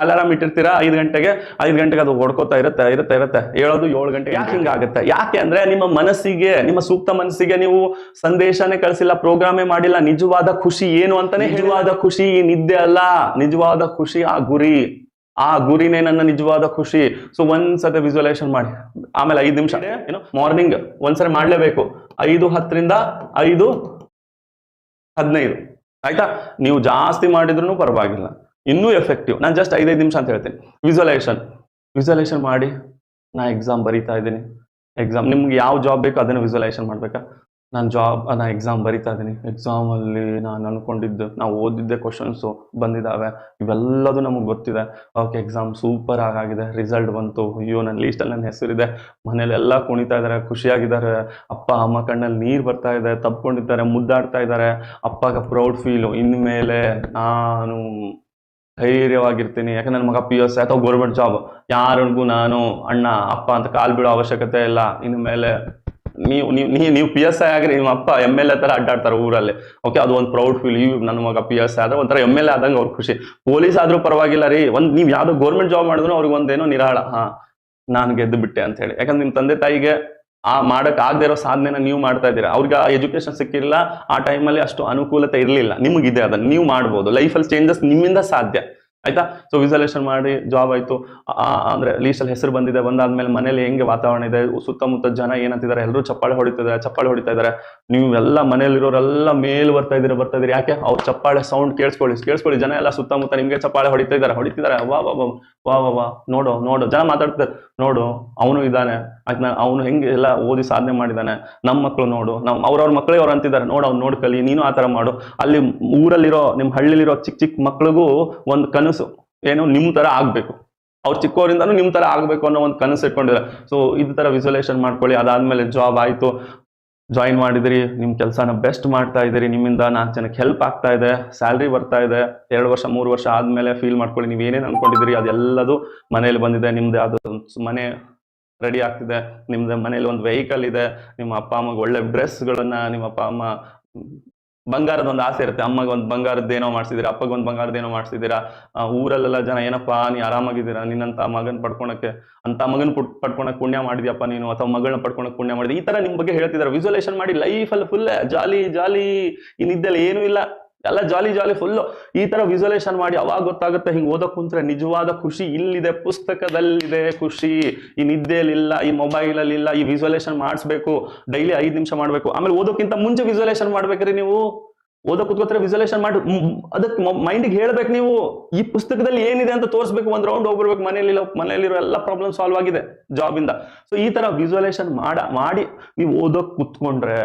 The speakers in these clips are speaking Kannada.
ಅಲಾರಾಮ್ ಇಟ್ಟಿರ್ತೀರಾ? ಐದು ಗಂಟೆಗೆ ಐದು ಗಂಟೆಗೆ ಅದು ಹೊಡ್ಕೋತಾ ಇರುತ್ತೆ ಇರುತ್ತೆ ಇರುತ್ತೆ. ಹೇಳೋದು ಏಳು ಗಂಟೆ ಯಾಕೆ ಹಿಂಗಾಗುತ್ತೆ? ಯಾಕೆ ಅಂದ್ರೆ ನಿಮ್ಮ ಮನಸ್ಸಿಗೆ ನಿಮ್ಮ ಸೂಕ್ತ ಮನಸ್ಸಿಗೆ ನೀವು ಸಂದೇಶನೇ ಕಳಿಸಿಲ್ಲ ಪ್ರೋಗ್ರಾಮೇ ಮಾಡಿಲ್ಲ ನಿಜವಾದ ಖುಷಿ ಏನು ಅಂತಾನೆ ನಿಜವಾದ ಖುಷಿ ಈ ನಿದ್ದೆ ಅಲ್ಲ. ನಿಜವಾದ ಖುಷಿ ಆ ಗುರಿ. ಆ ಗುರಿನೇ ನನ್ನ ನಿಜವಾದ ಖುಷಿ. ಸೊ ಒಂದ್ಸತಿ ವಿಜುವಲೈಸೇಷನ್ ಮಾಡಿ. ಆಮೇಲೆ ಐದು ನಿಮಿಷ. ಏನು? ಮಾರ್ನಿಂಗ್ ಒಂದ್ಸರಿ ಮಾಡ್ಲೇಬೇಕು. ಐದು ಹತ್ತರಿಂದ ಐದು ಹದಿನೈದು. ಆಯ್ತಾ? ನೀವು ಜಾಸ್ತಿ ಮಾಡಿದ್ರು ಪರವಾಗಿಲ್ಲ. ಇನ್ನೂ ಎಫೆಕ್ಟಿವ್ ನಾನು ಜಸ್ಟ್ ಐದೈದು ನಿಮಿಷ ಅಂತ ಹೇಳ್ತೀನಿ. ವಿಜುವಲೈಸೇಷನ್ ವಿಜುವಲೈಸೇಷನ್ ಮಾಡಿ, ನಾ ಎಕ್ಸಾಮ್ ಬರೀತಾ ಇದ್ದೀನಿ. ಎಕ್ಸಾಮ್ ನಿಮ್ಗೆ ಯಾವ ಜಾಬ್ ಬೇಕೋ ಅದನ್ನು ವಿಜುವಲೈಸೇಷನ್ ಮಾಡ್ಬೇಕಾ? ನಾನು ಜಾಬ್ ನಾ ಎಕ್ಸಾಮ್ ಬರಿತಾ ಇದ್ದೀನಿ. ಎಕ್ಸಾಮಲ್ಲಿ ನಾನು ಅಂದ್ಕೊಂಡಿದ್ದು ನಾವು ಓದಿದ್ದೆ ಕ್ವಶನ್ಸು ಬಂದಿದ್ದಾವೆ ಇವೆಲ್ಲದೂ ನಮಗೆ ಗೊತ್ತಿದೆ. ಓಕೆ ಎಕ್ಸಾಮ್ ಸೂಪರ್ ಆಗಾಗಿದೆ. ರಿಸಲ್ಟ್ ಬಂತು. ಅಯ್ಯೋ ನನ್ನ ಲೀಸ್ಟಲ್ಲಿ ನನ್ನ ಹೆಸರಿದೆ. ಮನೇಲಿ ಎಲ್ಲ ಕುಣಿತಾ ಇದ್ದಾರೆ ಖುಷಿಯಾಗಿದ್ದಾರೆ. ಅಪ್ಪ, ಅಮ್ಮ ಕಣ್ಣಲ್ಲಿ ನೀರು ಬರ್ತಾ ಇದೆ ತಪ್ಕೊಂಡಿದ್ದಾರೆ ಮುದ್ದಾಡ್ತಾ ಇದ್ದಾರೆ. ಅಪ್ಪಗೆ ಪ್ರೌಡ್ ಫೀಲು ಇನ್ಮೇಲೆ ನಾನು ಧೈರ್ಯವಾಗಿರ್ತೀನಿ. ಯಾಕಂದ್ರೆ ನನ್ನ ಮಗ ಪಿ ಎಸ್ ಅಥವಾ ಗೌರ್ಮೆಂಟ್ ಜಾಬ್ ಯಾರಿಗೂ ನಾನು, ಅಣ್ಣ, ಅಪ್ಪ ಅಂತ ಕಾಲು ಬಿಡೋ ಅವಶ್ಯಕತೆ ಇಲ್ಲ. ಇನ್ನು ಮೇಲೆ ನೀವು ನೀವು ನೀವು ಪಿ ಎಸ್ ಐ ಆಗ್ರಿ, ನಿಮ್ಮ ಅಪ್ಪ ಎಂ ಎಲ್ ಎ ಥರ ಅಡ್ಡಾಡ್ತಾರೆ ಊರಲ್ಲಿ. ಓಕೆ ಅದು ಒಂದು ಪ್ರೌಡ್ ಫೀಲ್ ಈ ನನ್ನ ಮಗ ಪಿ ಎಸ್ ಐ ಆದ್ರೆ ಒಂಥರ ಎಂ ಎಲ್ ಎ ಆದಂಗೆ ಅವ್ರ ಖುಷಿ. ಪೊಲೀಸ್ ಆದ್ರೂ ಪರವಾಗಿಲ್ಲ ರೀ. ಒಂದು, ನೀವು ಯಾವುದೋ ಗೌರ್ಮೆಂಟ್ ಜಾಬ್ ಮಾಡಿದ್ರು ಅವ್ರಿಗೆ ಒಂದೇನೋ ನಿರಾಳ. ಹಾ, ನಾನು ಗೆದ್ದು ಬಿಟ್ಟೆ ಅಂತ ಹೇಳಿ. ಯಾಕಂದ್ರೆ ನಿಮ್ಮ ತಂದೆ ತಾಯಿಗೆ ಆ ಮಾಡಕ್ ಆಗದೆ ಇರೋ ಸಾಧನೆನ ನೀವು ಮಾಡ್ತಾ ಇದ್ದೀರಾ? ಅವ್ರಿಗೆ ಆ ಎಜುಕೇಶನ್ ಸಿಕ್ಕಿರಲಿಲ್ಲ ಆ ಟೈಮಲ್ಲಿ ಅಷ್ಟು ಅನುಕೂಲತೆ ಇರಲಿಲ್ಲ. ನಿಮಗಿದೆ ಅದನ್ನ. ನೀವು ಮಾಡ್ಬೋದು. ಲೈಫಲ್ಲಿ ಚೇಂಜಸ್ ನಿಮ್ಮಿಂದ ಸಾಧ್ಯ. ಆಯ್ತಾ? ಸೊ ವಿಸಲೇಷನ್ ಮಾಡಿ ಜಾಬ್ ಆಯ್ತು. ಅಂದರೆ ಅಂದ್ರೆ ಲೀಸ್ಟಲ್ಲಿ ಹೆಸರು ಬಂದಿದೆ, ಬಂದಾದ್ಮೇಲೆ ಮನೇಲಿ ಹೆಂಗೆ ವಾತಾವರಣ ಇದೆ? ಸುತ್ತಮುತ್ತ ಜನ ಏನಂತಿದ್ದಾರೆ ಎಲ್ಲರೂ ಚಪ್ಪಾಳೆ ಹೊಡಿತಿದ್ದಾರೆ, ಚಪ್ಪಾಳೆ ಹೊಡಿತಾ ಇದ್ದಾರೆ. ನೀವೆಲ್ಲ ಮನೆಯಲ್ಲಿರೋರೆಲ್ಲ ಮೇಲ್ ಬರ್ತಾ ಇದ್ದೀರಾ, ಬರ್ತಾ ಇದ್ದೀರಿ. ಯಾಕೆ? ಅವ್ರ ಚಪ್ಪಾಳೆ ಸೌಂಡ್ ಕೇಳಿಸ್ಕೊಳ್ಳಿ ಕೇಳಿಸ್ಕೊಳ್ಳಿ. ಜನ ಎಲ್ಲ ಸುತ್ತಮುತ್ತ ನಿಮಗೆ ಚಪ್ಪಾಳೆ ಹೊಡಿತಾ ಇದ್ದಾರೆ. ಹೊಡಿತಿದ್ದಾರೆ. ವಾ ವಾ ವಾ ವಾ ವಾ ವಾ. ನೋಡು ನೋಡು. ಜನ ಮಾತಾಡ್ತಾರೆ ನೋಡು, ಅವನು ಇದ್ದಾನೆ. ಆಯ್ತು? ಅವನು ಹೆಂಗೆ ಎಲ್ಲ ಓದಿ ಸಾಧನೆ ಮಾಡಿದ್ದಾನೆ. ನಮ್ಮ ಮಕ್ಕಳು ನೋಡು. ನಾವು ಅವ್ರವ್ರ ಮಕ್ಕಳೇ ಅವ್ರು ಅಂತಿದ್ದಾರೆ. ನೋಡು, ಅವ್ನು ನೋಡಿ ಕಲಿ. ನೀನು ಆ ಥರ ಮಾಡು. ಅಲ್ಲಿ ಊರಲ್ಲಿರೋ ನಿಮ್ಮ ಹಳ್ಳಿಲಿರೋ ಚಿಕ್ಕ ಚಿಕ್ಕ ಮಕ್ಳಿಗೂ ಒಂದು ಕನಸು. ಏನು? ನಿಮ್ಮ ಥರ ಆಗಬೇಕು. ಅವ್ರು ಚಿಕ್ಕವರಿಂದನೂ ನಿಮ್ಮ ಥರ ಆಗಬೇಕು ಅನ್ನೋ ಒಂದು ಕನಸು ಇಟ್ಕೊಂಡಿದ್ದಾರೆ. ಸೊ ಇದು ಥರ ವಿಸುಲೇಷನ್ ಮಾಡ್ಕೊಳ್ಳಿ. ಅದಾದಮೇಲೆ ಜಾಬ್ ಆಯಿತು. ಜಾಯಿನ್ ಮಾಡಿದಿರಿ ನಿಮ್ಮ ಕೆಲಸನ ಬೆಸ್ಟ್ ಮಾಡ್ತಾ ಇದ್ದೀರಿ ನಿಮ್ಮಿಂದ ನಾಲ್ಕು ಜನಕ್ಕೆ ಹೆಲ್ಪ್ ಆಗ್ತಾ ಇದೆ ಸ್ಯಾಲ್ರಿ ಬರ್ತಾ ಇದೆ, ಎರಡು ವರ್ಷ, ಮೂರು ವರ್ಷ ಆದಮೇಲೆ ಫೀಲ್ ಮಾಡ್ಕೊಳ್ಳಿ, ನೀವು ಏನೇನು ಅನ್ಕೊಂಡಿದ್ದೀರಿ, ಅದೆಲ್ಲದು ಮನೇಲಿ ಬಂದಿದೆ, ನಿಮ್ದು ಅದು ಮನೆ ರೆಡಿ ಆಗ್ತಿದೆ, ನಿಮ್ದು ಮನೇಲಿ ಒಂದು ವೆಹಿಕಲ್ ಇದೆ, ನಿಮ್ಮ ಅಪ್ಪ ಅಮ್ಮಗೆ ಒಳ್ಳೆ ಡ್ರೆಸ್ಗಳನ್ನ ನಿಮ್ಮ ಅಪ್ಪ ಅಮ್ಮ ಬಂಗಾರದ ಒಂದು ಆಸೆ ಇರುತ್ತೆ. ಅಮ್ಮಗೆ ಒಂದು ಬಂಗಾರದ ಏನೋ ಮಾಡಿಸಿದ್ದೀರಾ ಅಪ್ಪಗೆ ಒಂದು ಬಂಗಾರದ ಏನೋ ಆ, ಊರಲ್ಲೆಲ್ಲ ಜನ ಏನಪ್ಪಾ ನೀ ಆರಾಮಾಗಿದ್ದೀರಾ ನಿನ್ನಂತ ಮಗನ್ ಪಡ್ಕೊಳಕ್ಕೆ ಅಂತ ಮಗನ್ ಪುಟ್ ಪಡ್ಕೊಳಕ್ ಪುಣ್ಯ ಮಾಡಿದ್ಯಪ್ಪ ನೀನು ಅಥವಾ ಮಗಳನ್ನ ಪಡ್ಕೊಳಕ್ ಪುಣ್ಯ ಮಾಡಿದ್ವಿ ಈ ತರ ನಿಮ್ ಬಗ್ಗೆ ಹೇಳ್ತಿದ್ದಾರೆ. ವಿಜುವಲೇಷನ್ ಮಾಡಿ ಲೈಫಲ್ಲಿ ಫುಲ್ ಜಾಲಿ ಜಾಲಿ ಇನ್ನಿದ್ದಲ್ಲಿ ನಿದ್ದೆಲ್ಲ ಏನೂ ಇಲ್ಲ. ಎಲ್ಲ ಜಾಲಿ ಜಾಲಿ ಫುಲ್ಲು ಈ ತರ ವಿಜುವಲೇಷನ್ ಮಾಡಿ ಅವಾಗ ಗೊತ್ತಾಗುತ್ತೆ ಹಿಂಗೆ ಓದಕ್ ಕುಂತ್ರೆ ನಿಜವಾದ ಖುಷಿ ಇಲ್ಲಿದೆ, ಪುಸ್ತಕದಲ್ಲಿದೆ ಖುಷಿ. ಈ ನಿದ್ದೆಯಲ್ಲಿಲ್ಲ, ಈ ಮೊಬೈಲಲ್ಲಿ ಇಲ್ಲ ಈ ವಿಜುವಲೇಷನ್ ಮಾಡಿಸ್ಬೇಕು. ಡೈಲಿ ಐದು ನಿಮಿಷ ಮಾಡಬೇಕು. ಆಮೇಲೆ ಓದೋಕ್ಕಿಂತ ಮುಂಚೆ ವಿಜುವಲೇಷನ್ ಮಾಡ್ಬೇಕ್ರಿ ನೀವು. ಓದೋ ಕುತ್ಕೋತಾರೆ ವಿಜುವಲೇಷನ್ ಮಾಡಿ ಅದಕ್ಕೆ ಮೈಂಡಿಗೆ ಹೇಳ್ಬೇಕು ನೀವು. ಈ ಪುಸ್ತಕದಲ್ಲಿ ಏನಿದೆ ಅಂತ ತೋರಿಸ್ಬೇಕು, ಒಂದು ರೌಂಡ್ ಹೋಗ್ಬಿಡ್ಬೇಕು. ಮನೆಯಲ್ಲಿ ಮನೆಯಲ್ಲಿರೋ ಎಲ್ಲ ಪ್ರಾಬ್ಲಮ್ ಸಾಲ್ವ್ ಆಗಿದೆ ಜಾಬ್ ಇಂದ. ಸೊ ಈ ತರ ವಿಜುವಲೇಷನ್ ಮಾಡ, ಮಾಡಿ ನೀವು ಓದೋಕ್ ಕುತ್ಕೊಂಡ್ರೆ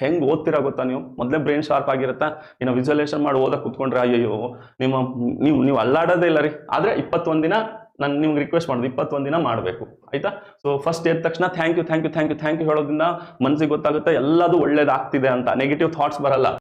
ಹೆಂಗ್ ಓದ್ತೀರಾ ಗೊತ್ತಾ ನೀವು ಮೊದಲೇ ಬ್ರೈನ್ ಶಾರ್ಪ್ ಆಗಿರುತ್ತಾ? ಇನ್ನು ವಿಜುವಲೇಷನ್ ಮಾಡಿ ಓದಕ್ಕೆ ಕುತ್ಕೊಂಡ್ರೆ ಅಯ್ಯೋ ನಿಮ್ಮ, ನೀವು ನೀವು ಅಲ್ಲಾಡೋದೇ ಇಲ್ಲ ರೀ. ಆದ್ರೆ ಇಪ್ಪತ್ತೊಂದ್ ದಿನ ನಾನು ನಿಮ್ಗೆ ರಿಕ್ವೆಸ್ಟ್ ಮಾಡೋದು, ಇಪ್ಪತ್ತೊಂದು ದಿನ ಮಾಡಬೇಕು. ಆಯ್ತಾ? ಸೊ ಫಸ್ಟ್ ಎದ್ದ ತಕ್ಷಣ thank you thank you thank you thank you ಹೇಳೋದ್ರಿಂದ ಮನಸ್ಸಿಗೆ ಗೊತ್ತಾಗುತ್ತೆ ಎಲ್ಲದೂ ಒಳ್ಳೇದಾಗ್ತಿದೆ ಅಂತ. ನೆಗೆಟಿವ್ ಥಾಟ್ಸ್ ಬರಲ್ಲ.